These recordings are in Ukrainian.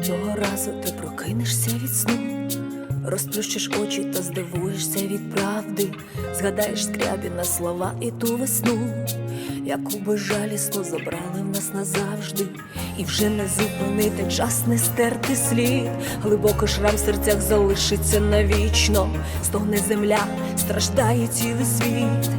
Одного разу ти прокинешся від сну, розплющиш очі та здивуєшся від правди, згадаєш скрябіна слова і ту весну, яку безжалісно забрали в нас назавжди, і вже не зупинити час не стерти слід. Глибоко шрам в серцях залишиться навічно, стогне земля, страждає цілий світ,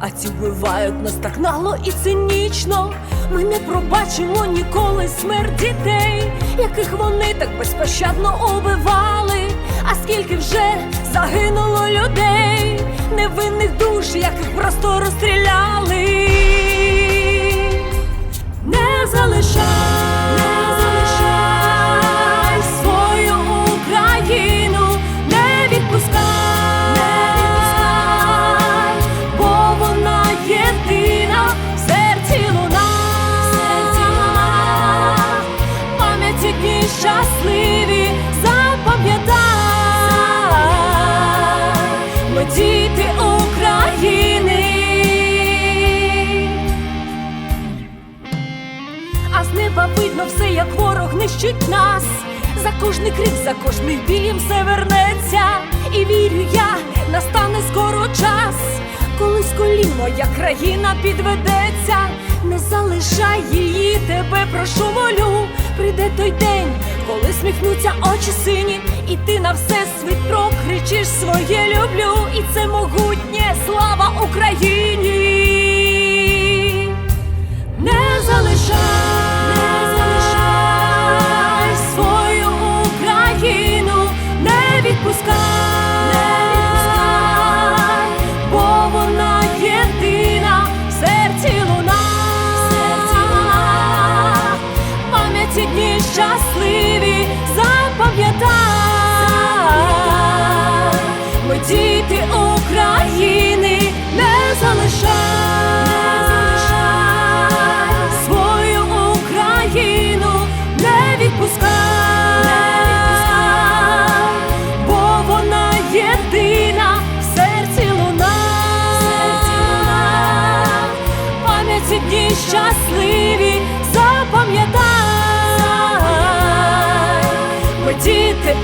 а ці вбивають нас так нагло і цинічно. Ми не пробачимо ніколи смерть дітей, яких вони так безпощадно убивали. А скільки вже загинуло людей, невинних душ, яких просто розстріляли. Діти України. А з неба видно все, як ворог нищить нас. За кожний крик, за кожний біль все вернеться. Коли з колін моя країна підведеться. Не залишай її, тебе прошу молю. Прийде той день, коли сміхнуться очі сині, і ти на все світ прокричиш своє люблю. І це могутнє слава Україні. Запам'ятай, ми діти